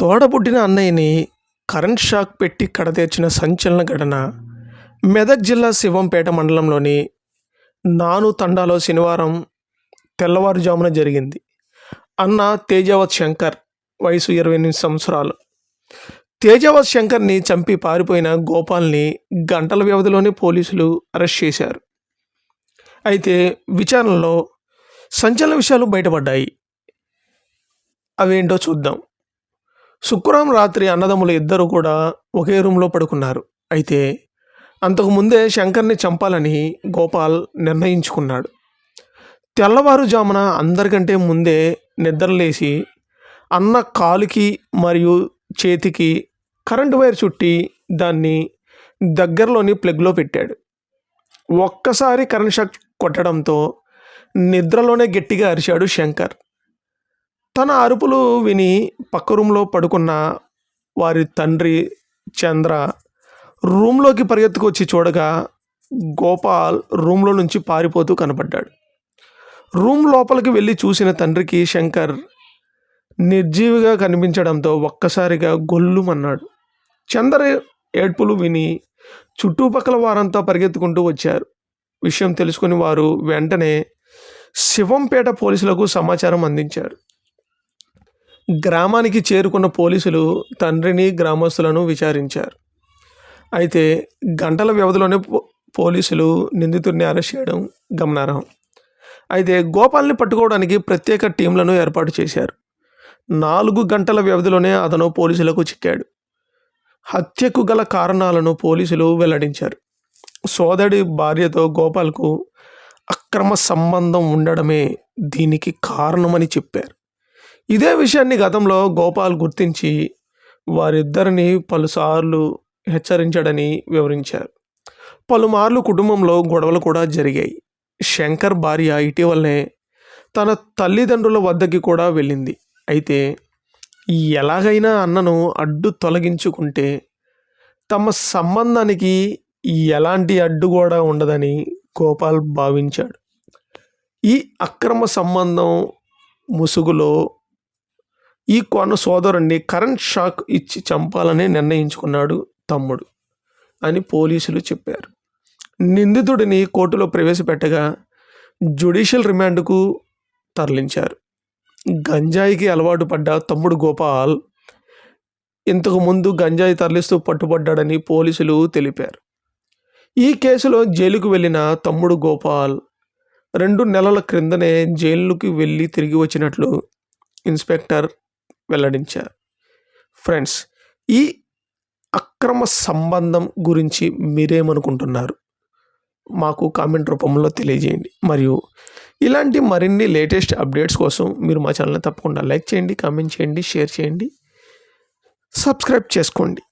తోడబుట్టిన అన్నయ్యని current shock పెట్టి కడతేర్చిన సంచలన ఘటన మెదక్ జిల్లా శివంపేట మండలంలోని నాను తండాలో శనివారం తెల్లవారుజామున జరిగింది. అన్న తేజావత్ శంకర్ వయసు ఇరవై ఎనిమిది సంవత్సరాలు. తేజావత్ శంకర్ని చంపి పారిపోయిన గోపాల్ని గంటల వ్యవధిలోనే పోలీసులు అరెస్ట్ చేశారు. అయితే విచారణలో సంచలన విషయాలు బయటపడ్డాయి. అవేంటో చూద్దాం. శుక్రవారం రాత్రి అన్నదమ్ములు ఇద్దరు కూడా ఒకే రూమ్లో పడుకున్నారు. అయితే అంతకుముందే శంకర్ని చంపాలని గోపాల్ నిర్ణయించుకున్నాడు. తెల్లవారుజామున అందరికంటే ముందే నిద్రలేసి అన్న కాలుకి మరియు చేతికి కరెంటు వైర్ చుట్టి దాన్ని దగ్గరలోని ప్లగ్లో పెట్టాడు. ఒక్కసారి కరెంట్ షాక్ కొట్టడంతో నిద్రలోనే గట్టిగా అరిచాడు శంకర్. తన అరుపులు విని పక్క రూమ్లో పడుకున్న వారి తండ్రి చంద్ర రూమ్లోకి పరిగెత్తుకొచ్చి చూడగా గోపాల్ రూమ్లో నుంచి పారిపోతూ కనపడ్డాడు. రూమ్ లోపలికి వెళ్ళి చూసిన తండ్రికి శంకర్ నిర్జీవిగా కనిపించడంతో ఒక్కసారిగా గొల్లుమన్నాడు. చంద్ర ఏడ్పులు విని చుట్టుపక్కల వారంతా పరిగెత్తుకుంటూ వచ్చారు. విషయం తెలుసుకుని వారు వెంటనే శివంపేట పోలీసులకు సమాచారం అందించారు. గ్రామానికి చేరుకున్న పోలీసులు తండ్రిని గ్రామస్తులను విచారించారు. అయితే గంటల వ్యవధిలోనే పోలీసులు నిందితుడిని అరెస్ట్ చేయడం గమనార్హం. అయితే గోపాల్ని పట్టుకోవడానికి ప్రత్యేక టీంలను ఏర్పాటు చేశారు. నాలుగు గంటల వ్యవధిలోనే అతను పోలీసులకు చిక్కాడు. హత్యకు గల కారణాలను పోలీసులు వెల్లడించారు. సోదడి భార్యతో గోపాల్కు అక్రమ సంబంధం ఉండడమే దీనికి కారణమని చెప్పారు. ఇదే విషయాన్ని గతంలో గోపాల్ గుర్తించి వారిద్దరిని పలుసార్లు హెచ్చరించాడని వివరించారు. పలుమార్లు కుటుంబంలో గొడవలు కూడా జరిగాయి. శంకర్ భార్య ఇటీవలనే తన తల్లిదండ్రుల వద్దకి కూడా వెళ్ళింది. అయితే ఎలాగైనా అన్నను అడ్డు తొలగించుకుంటే తమ సంబంధానికి ఎలాంటి అడ్డు కూడా ఉండదని గోపాల్ భావించాడు. ఈ అక్రమ సంబంధం ముసుగులో ఈ కొన్న సోదరుణ్ణి కరెంట్ షాక్ ఇచ్చి చంపాలని నిర్ణయించుకున్నాడు తమ్ముడు అని పోలీసులు చెప్పారు. నిందితుడిని కోర్టులో ప్రవేశపెట్టగా జ్యుడిషియల్ రిమాండ్కు తరలించారు. గంజాయికి అలవాటు పడ్డ తమ్ముడు గోపాల్ ఇంతకుముందు గంజాయి తరలిస్తూ పట్టుబడ్డాడని పోలీసులు తెలిపారు. ఈ కేసులో జైలుకు వెళ్ళిన తమ్ముడు గోపాల్ రెండు నెలల క్రిందనే జైలుకి వెళ్ళి తిరిగి వచ్చినట్లు ఇన్స్పెక్టర్ వెల్లడించారు. ఫ్రెండ్స్ ఈ అక్రమ సంబంధం గురించి మీరేమనుకుంటున్నారు? మాకు కామెంట్ రూపంలో తెలియజేయండి. మరియు ఇలాంటి మరిన్ని లేటెస్ట్ అప్డేట్స్ కోసం మీరు మా ఛానల్ని తప్పకుండా లైక్ చేయండి కామెంట్ చేయండి షేర్ చేయండి సబ్స్క్రైబ్ చేసుకోండి.